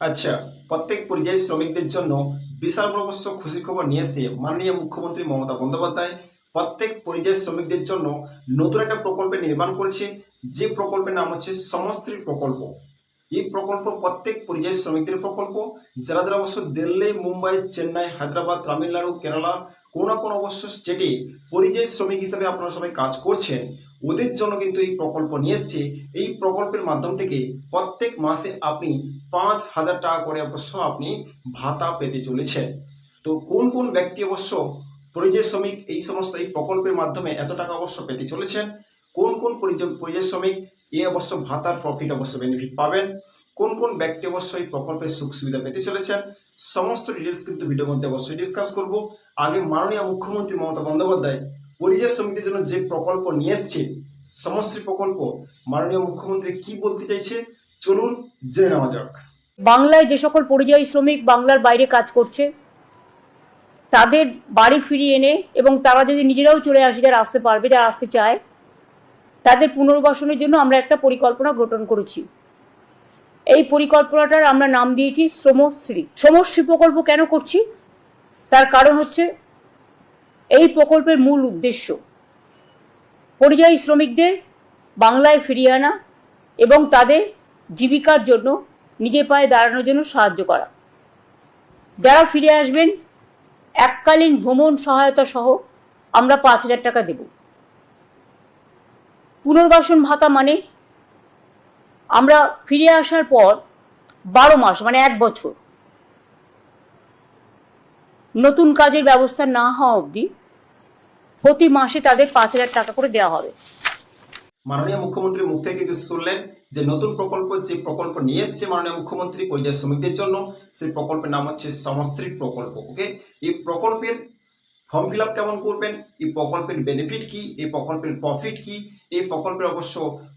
আচ্ছা প্রত্যেক পরিযায়ী শ্রমিকদের জন্য বিশাল বড় অবশ্য খুশি খবর নিয়ে এসে মাননীয় মুখ্যমন্ত্রী মমতা বন্দ্যোপাধ্যায় প্রত্যেক পরিযায়ী শ্রমিকদের জন্য নতুন একটা প্রকল্পের নির্মাণ করেছে। যে প্রকল্পের নাম হচ্ছে সমশ্রী প্রকল্প। এই প্রকল্প প্রত্যেক পরিযায়ী শ্রমিকদের প্রকল্প। যারা যারা অবশ্য দিল্লি, মুম্বাই, চেন্নাই, হায়দ্রাবাদ, তামিলনাড়ু, কেরালা, কোনো না কোনো অবশ্য স্টেটে পরিযায়ী শ্রমিক হিসেবে আপনারা সবাই কাজ করছেন, ওদের জন্য কিন্তু এই প্রকল্প নিয়ে এসছে। এই প্রকল্পের মাধ্যম থেকে প্রত্যেক মাসে আপনি পাঁচ হাজার টাকা করে অবশ্য আপনি ভাতা পেতে চলেছেন। তো কোন কোন ব্যক্তি অবশ্য পরিযায়ী শ্রমিক এই সমস্ত এই প্রকল্পের মাধ্যমে এত টাকা অবশ্য পেতে চলেছেন? কোন কোন পরিযায়ী পরিযায়ী শ্রমিক এই অবশ্য ভাতার প্রফিট অবশ্য বেনিফিট পাবেন। কোন কোন ব্যক্তি অবশ্যই প্রকল্পের সুখ সুবিধা পেতে চলেছেন, সমস্ত ডিটেলস কিন্তু ভিডিওর মধ্যে অবশ্যই ডিসকাস করব। আগে মাননীয় মুখ্যমন্ত্রী মমতা বন্দ্যোপাধ্যায়, পরিযায়ী শ্রমিকদের জন্য যে প্রকল্প নিয়ে এসছে সমশ্রী প্রকল্প মাননীয় মুখ্যমন্ত্রী কি বলতে চাইছে, চলুন জেনে নেওয়া যাক। বাংলায় যে সকল পরিযায়ী শ্রমিক বাংলার বাইরে কাজ করছে, তাদের বাড়ি ফিরিয়ে এনে এবং তারা যদি নিজেরাও চলে আসে, যারা আসতে পারবে, যারা আসতে চায় তাদের পুনর্বাসনের জন্য আমরা একটা পরিকল্পনা গঠন করেছি। এই পরিকল্পনাটার আমরা নাম দিয়েছি শ্রমশ্রী। শ্রমশ্রী প্রকল্প কেন করছি? তার কারণ হচ্ছে এই প্রকল্পের মূল উদ্দেশ্য। পরিযায়ী শ্রমিকদের বাংলায় ফিরিয়ে আনা এবং তাদের জীবিকার জন্য নিজে পায়ে দাঁড়ানোর জন্য সাহায্য করা। যারা ফিরে আসবেন, এককালীন ভ্রমণ সহায়তা সহ আমরা পাঁচ হাজার টাকা দেব। পুনর্বাসন ভাতা মানে আমরা ফিরে আসার পর বারো মাস মানে এক বছর, নতুন কাজের ব্যবস্থা না হওয়া অবধি প্রতি মাসে তাদের পাঁচ হাজার টাকা করে দেওয়া হবে। মাননীয় মুখ্যমন্ত্রীর মুখ থেকে কিন্তু শুনলেন যে নতুন প্রকল্প, যে প্রকল্প নিয়ে এসছে মাননীয় মুখ্যমন্ত্রী পরিযায়ী শ্রমিকদের জন্য, সেই প্রকল্পের নাম হচ্ছে সমশ্রী প্রকল্প ওকে এই প্রকল্পের ফর্ম ফিল আপ কেমন করবেন? এই প্রকল্পের বেনিফিট কি? এই প্রকল্পের প্রফিট কি? এই প্রকল্পের অবশ্য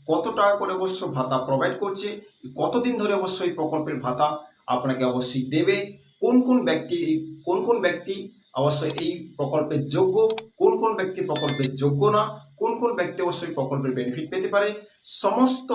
কত টাকা করে অবশ্য ভাতা প্রোভাইড করছে? কতদিন ধরে অবশ্য এই প্রকল্পের ভাতা আপনাকে অবশ্যই দেবে? কোন কোন ব্যক্তি, কোন কোন ব্যক্তি অবশ্যই এই প্রকল্পের যোগ্য? কোন কোন ব্যক্তি প্রকল্পের যোগ্য না? কোন কোন ব্যক্তি অবশ্যই প্রকল্পের বেনিফিট পেতে পারে? সমস্ত